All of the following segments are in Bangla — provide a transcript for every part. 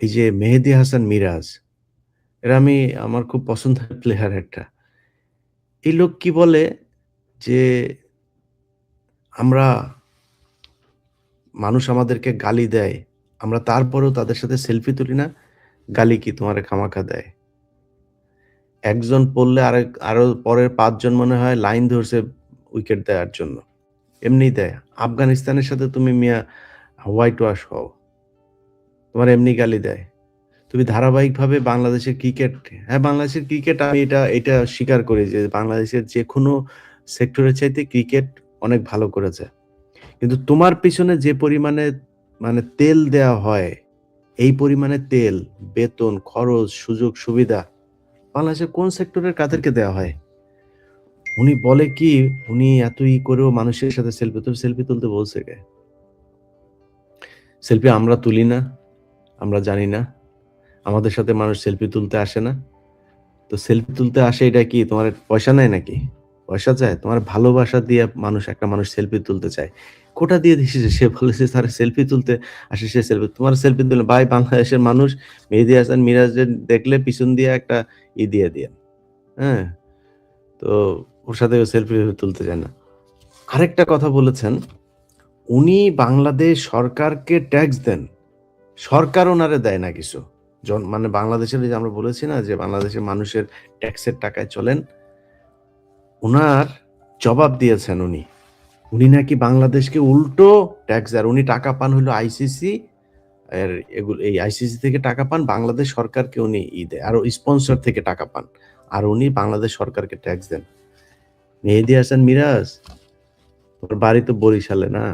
এই যে মেহেদি হাসান মিরাজ, এরা আমি আমার খুব পছন্দের প্লেয়ার একটা। এই লোক কি বলে যে আমরা মানুষ আমাদেরকে গালি দেয়। আমরা তারপরেও তাদের সাথে সেলফি তুলি না। গালি কি তোমারে খামাখা দেয়। একজন পড়লে আরেক আরও পরের পাঁচজন মনে হয় লাইন ধরছে উইকেট দেওয়ার জন্য। এমনিই দেয়। আফগানিস্তানের সাথে তুমি মিয়া হোয়াইট ওয়াশ হও। তোমার এমনি গালি দেয়। তুমি ধারাবাহিকভাবে বাংলাদেশের ক্রিকেট হ্যাঁ, বাংলাদেশের ক্রিকেট আমি এটা এটা স্বীকার করি যে বাংলাদেশের যেকোনো সেক্টরের চাইতে ক্রিকেট অনেক ভালো করেছে। কিন্তু তোমার পিছনে যে পরিমাণে মানে তেল দেয়া হয়, এই পরিমাণে তেল, বেতন, খরচ, সুযোগ সুবিধা বাংলাদেশের কোন সেক্টরের কাদেরকে দেওয়া হয়? উনি বলে কি উনি এত ই করেও মানুষের সাথে সেলফি তুল সেলফি তুলতে বলছে কে? সেলফি আমরা তুলি না। আমরা জানি না। আমাদের সাথে মানুষ সেলফি তুলতে আসে না। তো সেলফি তুলতে আসে এটা কি তোমার পয়সা নেয় নাকি? পয়সা চায়? তোমার ভালোবাসা দিয়ে মানুষ একটা মানুষ সেলফি তুলতে চায়। কোটা দিয়ে দিছে সে বলেছে স্যার সেলফি তুলতে আসে সে সেলফি তোমার সেলফি তুলে ভাই বাংলাদেশের মানুষ মেহেদী হাসান মিরাজের দেখলে পিছন দিয়ে একটা ই দিয়ে দিয়েন। হ্যাঁ? তো ওর সাথে সেলফি তুলতে চায় না। আরেকটা কথা বলেছেন, উনি বাংলাদেশ সরকারকে ট্যাক্স দেন। সরকার ওনারে দেয় না কিছু। মানে বাংলাদেশের যে আমরা বলেছি না যে বাংলাদেশের মানুষের ট্যাক্সের টাকায় চলেন। উনার জবাব দিয়েছেন উনি। উনি নাকি বাংলাদেশকে উল্টো ট্যাক্স দেয়। উনি টাকা পান হইল আইসিসি এর এগুলো এই আইসিসি থেকে টাকা পান বাংলাদেশ সরকারকে উনি ই দেয়। আর স্পন্সর থেকে টাকা পান। আর উনি বাংলাদেশ সরকারকে ট্যাক্স দেন। মেহেদি হাসান মিরাজ, তোর বাড়ি তো বরিশালে না?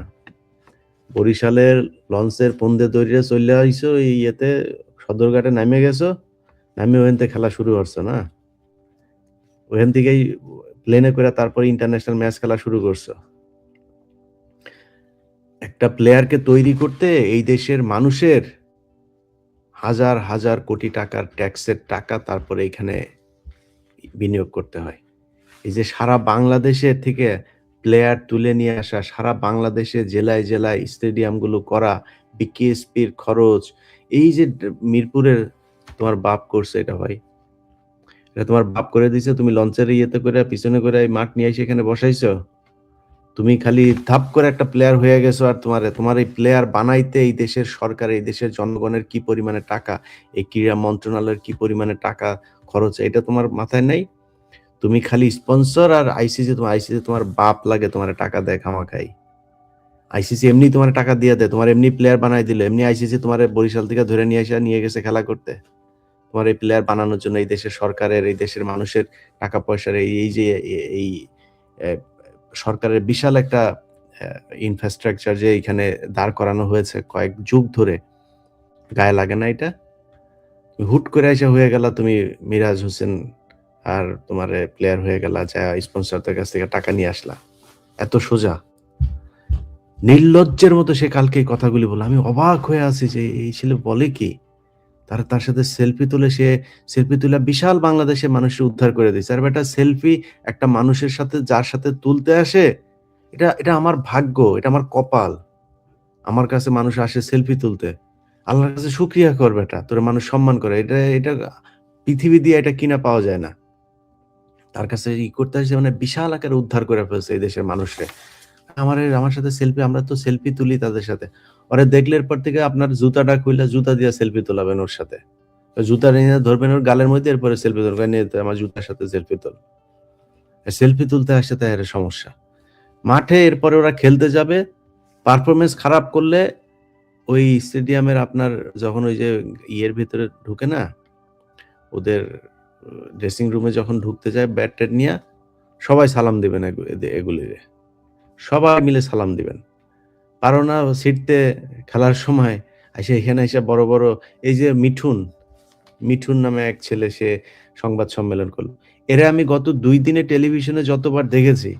বরিশালের লঞ্চের পন্দে দইরা চলে এই ইয়েতে সদরঘাটে নামে গেছো। নামে ওখান থেকে খেলা শুরু করছ না? ওখান থেকেই প্লেনে করে তারপরে ইন্টারন্যাশনাল ম্যাচ খেলা শুরু করছ। একটা প্লেয়ারকে তৈরি করতে এই দেশের মানুষের হাজার, হাজার কোটি টাকার ট্যাক্সের টাকা তারপরে এখানে বিনিয়োগ করতে হয়। এই যে সারা বাংলাদেশের থেকে প্লেয়ার তুলে নিয়ে আসা, সারা বাংলাদেশে জেলায়, জেলায় স্টেডিয়ামগুলো করা, বিকেএসপির খরচ, এই যে মিরপুরের তোমার বাপ করছে এটা ভাই। এটা তোমার বাপ করে দিছে তুমি লঞ্চের ইয়েতে কইরা পিছনে এই মাঠ নিয়ে আইসা এখানে বসাইছো? তুমি খালি ধাপ করে একটা প্লেয়ার হয়ে গেছো আর তোমারে তোমার এই প্লেয়ার বানাইতে এই দেশের সরকার, এই দেশের জনগণের কি পরিমাণে টাকা, এই ক্রীড়া মন্ত্রণালয়ের কি পরিমাণে টাকা খরচ এটা তোমার মাথায় নাই? তুমি খালি স্পন্সর আর আইসিসি তোমার আইসিসি তোমার বাপ লাগে তোমারে টাকা দেয় খামাখাই। আইসিসি এমনি তোমার টাকা দিয়ে দেয়। তোমার এমনি প্লেয়ার বানায় দিল। এমনি আইসিসি তোমার বরিশাল থেকে ধরে নিয়ে আসা নিয়ে গেছে খেলা করতে। তোমার এই প্লেয়ার বানানোর জন্য এই দেশের সরকারের, এই দেশের মানুষের টাকা পয়সার এই যে এই সরকারের বিশাল একটা ইনফ্রাস্ট্রাকচার যে এখানে দাঁড় করানো হয়েছে কয়েক যুগ ধরে। গায়ে লাগে না এটা? হুট করে আইসা হয়ে গেলা তুমি মিরাজ হোসেন আর তোমার প্লেয়ার হয়ে গেলা যা স্পন্সরদের কাছ থেকে টাকা নিয়ে আসলা। এত সোজা? নির্লজ্জের মতো সে কালকে এই কথাগুলি বলল। আমি অবাক হয়ে আছি যে এই ছেলে বলে কি? তারা তার সাথে সেলফি তুলে সে সেলফি তুলে বিশাল বাংলাদেশের মানুষকে উদ্ধার করে দিয়েছে আর বেটা সেলফি একটা মানুষের সাথে যার সাথে তুলতে আসে, এটা এটা আমার ভাগ্য, এটা আমার কপাল। আমার কাছে মানুষ আসে সেলফি তুলতে। আল্লাহর কাছে শুকরিয়া কর বেটা। তোরে মানুষ সম্মান করে। এটা এটা পৃথিবী দিয়ে এটা কিনা পাওয়া যায় না। তার কাছে ই করতে আসছে মানে বিশাল আকারে উদ্ধার করে ফেলছে এই দেশের মানুষরে। আমারে, আমার সাথে সেলফি আমরা তো সেলফি তুলি তাদের সাথে। ওরে দেখলে এরপর থেকে আপনার জুতাটা খুললে জুতা দিয়ে সেলফি তোলাবেন ওর সাথে। জুতা নিয়ে ধরবেন ওর গালের মধ্যে, এরপরে সেলফি তুলবেন। নে আমার জুতার সাথে সেলফি তোল। সেলফি তুলতে আসছে তাই সমস্যা। মাঠে এরপরে ওরা খেলতে যাবে। পারফরমেন্স খারাপ করলে ওই স্টেডিয়ামের আপনার যখন ওই যে ইয়ের ভিতরে ঢুকে না? ওদের ড্রেসিং রুমে যখন ঢুকতে যায় ব্যাট-ট্যাট নিয়া সবাই সালাম দেবেন এগু এগুলিরে। সবাই মিলে সালাম দিবেন। পারো না ছিটতে খেলার সময় আইসা এখানে আইসা বড়, বড় এই যে মিঠুন, মিঠুন নামে এক ছেলে সে সংবাদ সম্মেলন করল। এরে আমি গত দুই দিনে টেলিভিশনে যতবার দেখেছি,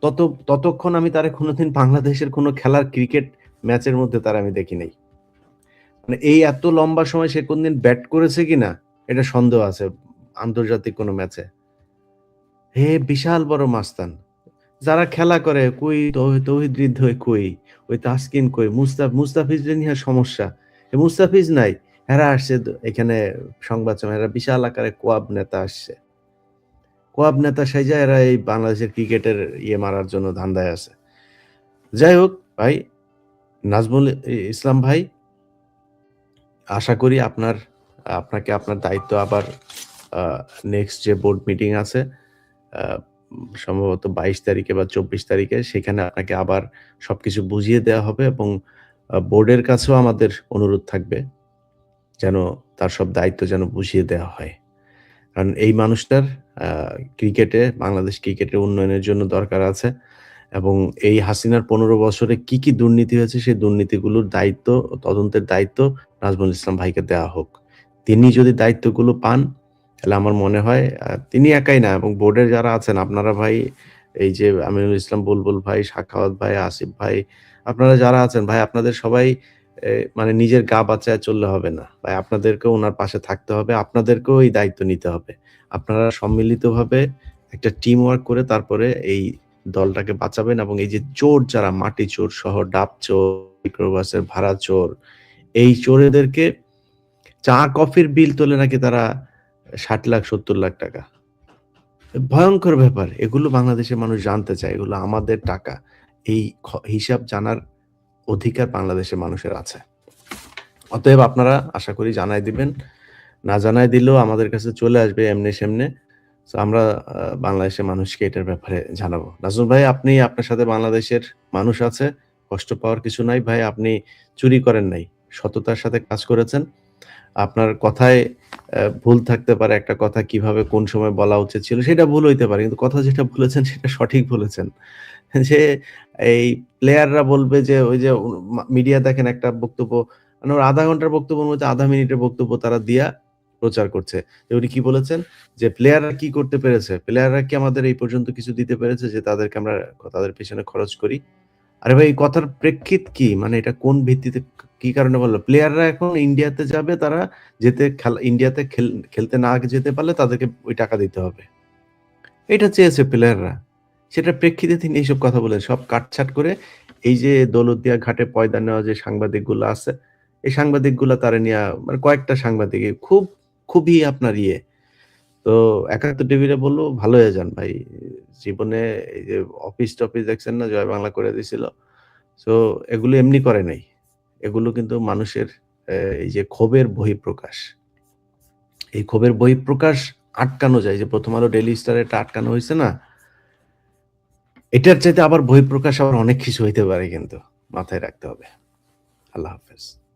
তত ততক্ষণ আমি তারে কোনোদিন বাংলাদেশের কোনো খেলার ক্রিকেট ম্যাচের মধ্যে তারা আমি দেখি নাই। মানে এই এত লম্বা সময় সে কোনদিন ব্যাট করেছে কিনা এটা সন্দেহ আছে আন্তর্জাতিক কোনো ম্যাচে। হে বিশাল বড় মাস্তান। যারা খেলা করে কই তৌহি তৌহিদ হৃদয় কই, ওই তাসকিন কই, মুস্তাফ মুস্তাফিজ নিয়া সমস্যা। মুস্তাফিজ নাই। এরা আসছে এখানে সংবাদ এরা বিশাল আকারে কোয়াব নেতা আসছে। কোয়াব নেতা সাইজা এরা এই বাংলাদেশের ক্রিকেটের ইয়ে মারার জন্য ধান্দায় আছে। যাই হোক ভাই, নাজমুল ইসলাম ভাই আশা করি আপনার আপনাকে আপনার দায়িত্ব আবার নেক্সট যে বোর্ড মিটিং আছে সম্ভবত ২২ তারিখে বা ২৪ তারিখে সেখানে আপনাকে আবার সবকিছু বুঝিয়ে দেওয়া হবে এবং বোর্ডের কাছেও আমাদের অনুরোধ থাকবে। যেন তার সব দায়িত্ব যেন বুঝিয়ে দেওয়া হয়। কারণ এই মানুষটার ক্রিকেটে বাংলাদেশ ক্রিকেটের উন্নয়নের জন্য দরকার আছে এবং এই হাসিনার ১৫ বছরে কি, কি দুর্নীতি হয়েছে সেই দুর্নীতিগুলোর দায়িত্ব তদন্তের দায়িত্ব নাজমুল ইসলাম ভাইকে দেওয়া হোক। তিনি যদি দায়িত্বগুলো পান তাহলে আমার মনে হয় তিনি একাই না এবং বোর্ডের যারা আছেন আপনারা ভাই এই যে আমিনুল ইসলাম বুলবুল ভাই, সাখাওয়াত ভাই, আসিফ ভাই আপনারা যারা আছেন ভাই আপনাদের সবাই মানে নিজের গা বাঁচায় চললে হবে না। ভাই আপনাদেরকেও ওনার পাশে থাকতে হবে। আপনাদেরকেও এই দায়িত্ব নিতে হবে। আপনারা সম্মিলিতভাবে একটা টিম ওয়ার্ক করে তারপরে এই দলটাকে বাঁচাবেন এবং এই যে চোর যারা মাটি চোর সহ ডাব চোর, মাইক্রোবাসের ভাড়া চোর, এই চোরেদেরকে চা কফির বিল তোলে নাকি তারা ৬০ লাখ ৭০ লাখ টাকা। ভয়ঙ্কর ব্যাপার। এগুলো বাংলাদেশের মানুষ জানতে চায়। এগুলো আমাদের টাকা। এই হিসাব জানার অধিকার বাংলাদেশের মানুষের আছে। অতএব আপনারা আশা করি জানাই দিবেন। না জানাই দিলেও আমাদের কাছে চলে আসবে এমনি সেমনে। আমরা বাংলাদেশের মানুষকে এটার ব্যাপারে জানাব। নাজমুল ভাই, আপনি আপনার সাথে বাংলাদেশের মানুষ আছে। কষ্ট পাওয়ার কিছু নাই ভাই। আপনি চুরি করেন নাই। সততার সাথে কাজ করেছেন। আপনার কথায় ভুল থাকতে পারে। একটা কথা কীভাবে কোন সময় বলা উচিত ছিল, সেটা ভুল হইতে পারে। কিন্তু কথা যেটা বলেছেন, সেটা সঠিক বলেছেন। যে এই প্লেয়াররা বলবে যে, ওই যে মিডিয়া দেখেন একটা বক্তব্য মানে ওর ০.৫ ঘণ্টার বক্তব্যের মধ্যে ০.৫ মিনিটের বক্তব্য তারা দিয়া প্রচার করছে। উনি কি বলেছেন? যে প্লেয়াররা কি করতে পেরেছে? প্লেয়াররা কি আমাদের এই পর্যন্ত কিছু দিতে পেরেছে যে তাদেরকে আমরা, তাদের পেছনে খরচ করি? আরে ভাই কথার প্রেক্ষিত কি? মানে এটা কোন ভিত্তিতে কি কারণে বলল প্লেয়াররা এখন ইন্ডিয়াতে যাবে তারা যেতে খেলা ইন্ডিয়াতে খেল খেলতে না যেতে পারলে তাদেরকে ওই টাকা দিতে হবে। এটা চেয়েছে প্লেয়াররা। সেটা প্রেক্ষিতে তিনি এইসব কথা বলেন। সব কাটছাট করে এই যে দৌলতদিয়া ঘাটে পয়দা নেওয়া যে সাংবাদিকগুলো আছে, এই সাংবাদিকগুলা তারা নিয়া মানে কয়েকটা সাংবাদিক খুব খুবই আপনার ইয়ে। তো একাত্তর টিভিরে বলল ভালো হয়ে যান ভাই। জীবনে এই যে অফিস-টফিস দেখছেন না, জয় বাংলা করে দিছিল। সো এগুলো এমনি করে নাই। এগুলো কিন্তু মানুষের এই যে ক্ষোভের বহিঃপ্রকাশ। এই ক্ষোভের বহিঃপ্রকাশ আটকানো যায়। যে 'প্রথম আলো ডেইলি স্টারে এটা আটকানো হয়েছে না? এটার চাইতে আবার বহিঃপ্রকাশ আবার অনেক কিছু হইতে পারে কিন্তু। মাথায় রাখতে হবে। আল্লাহ হাফেজ।